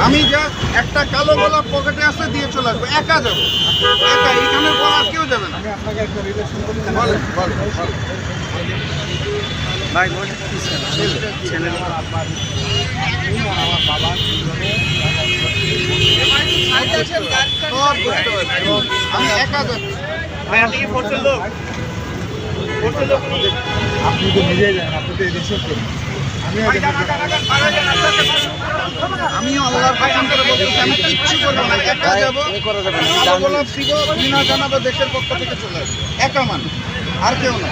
আমি জাস্ট একটা কালো গোলাপ পকেটে আছে দিয়ে চলে আসব একা যাব। একা এখানে আর কেউ যাবে না। বলেন বলেন ভাই ছেলে? আমার বাবা। আমি একা যাচ্ছি ভাই আপনি কি করছেন লোক? করছেন লোক আপনি তো নিজেই জানেন আপনি তো এই আমিও আল্লাহর কসম করে বলতেছি আমি কিচ্ছু করব না একা যাব গোলাপ দিব বিনা জানাব দেশের পক্ষ থেকে চলে আসব। একা মানুষ আর কেউ না।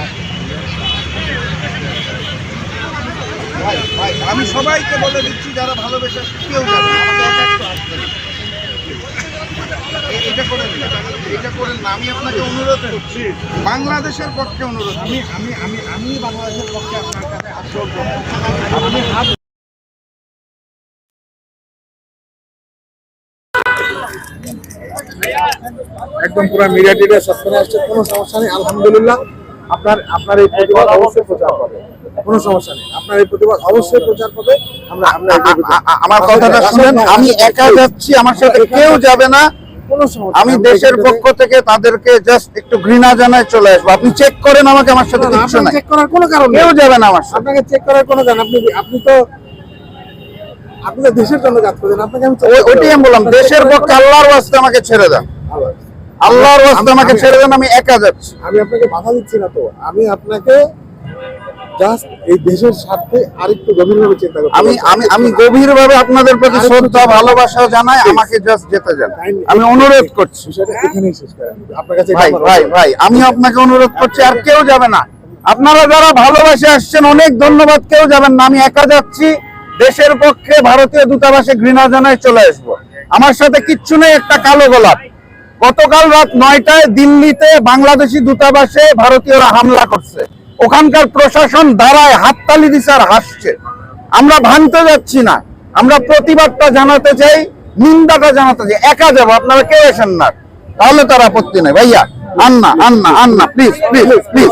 ভাই ভাই আমি সবাইকে বলে দিচ্ছি যারা ভালোবেসে কেউ যাবে না, আমাকে একা একটু আসতে দিন। এ- এটা করেন না এটা করেন না আমি আপনাকে অনুরোধ করছি বাংলাদেশের পক্ষে অনুরোধ আমি আমি আমি আমি বাংলাদেশের পক্ষে আপনার কাছে আশ্রয় আপনি হাত একদম পুরো মিডিয়া টিডিয়া সবখানে আসছে কোনো সমস্যা নেই আলহামদুলিল্লাহ। আপনার আপনার এই প্রতিবাদ অবশ্যই প্রচার পাবে। কোনো সমস্যা নেই আপনার এই প্রতিবাদ অবশ্যই প্রচার পাবে। আমরা আমরা আমার কথাটা শুনেন আমি একা যাচ্ছি আমার সাথে কেউ যাবে না। আমি দেশের পক্ষ থেকে তাদেরকে জাস্ট একটু ঘৃণা জানায় চলে আসব। আপনি চেক করেন আমাকে আমার সাথে আপনাকে নাই। চেক করার কোনো কারণ নেই। কেউ যাবে না আমার আপনাকে চেক করার কোনো কারণ আপনি আপনি তো আপনি তো দেশের জন্য কাজ করছেন আপনাকে আমি ওইটাই আমি বললাম। দেশের পক্ষে আল্লাহর ওয়াস্তে আমাকে ছেড়ে দেন। আল্লাহর ওয়াস্তে আমাকে ছেড়ে দেন আমি একা যাচ্ছি। আমি আপনাকে বাধা দিচ্ছি না তো। আমি আপনাকে জাস্ট এই দেশের স্বার্থে আরেকটু গভীরভাবে চিন্তা করতে আমি আমি আমি গভীরভাবে আপনাদের প্রতি শ্রদ্ধা ভালোবাসা জানাই আমাকে জাস্ট যেতে দেন। আমি অনুরোধ করছি। বিষয়টা এখানেই শেষ করেন আপনার কাছে ভাই ভাই ভাই আমি আপনাকে অনুরোধ করছি আর কেউ যাবে না। আপনারা যারা ভালোবাসে আসছেন অনেক ধন্যবাদ কেউ যাবেন না। আমি একা যাচ্ছি দেশের পক্ষে ভারতীয় দূতাবাসে ঘৃণা জানায় চলে আসব। আমার সাথে কিচ্ছু নেই একটা কালো গোলাপ। গতকাল রাত নয়টায় দিল্লিতে বাংলাদেশি দূতাবাসে ভারতীয়রা হামলা করছে। ওখানকার প্রশাসন দাঁড়ায় হাততালি দিশার আর হাসছে। আমরা ভাঙতে যাচ্ছি না। আমরা প্রতিবাদটা জানাতে চাই, নিন্দাটা জানাতে চাই। একা যাব, আপনারা কেউ এসেন না। তাহলে তার আপত্তি নেই। ভাইয়া আন্না আন্না আন্না প্লিজ প্লিজ প্লিজ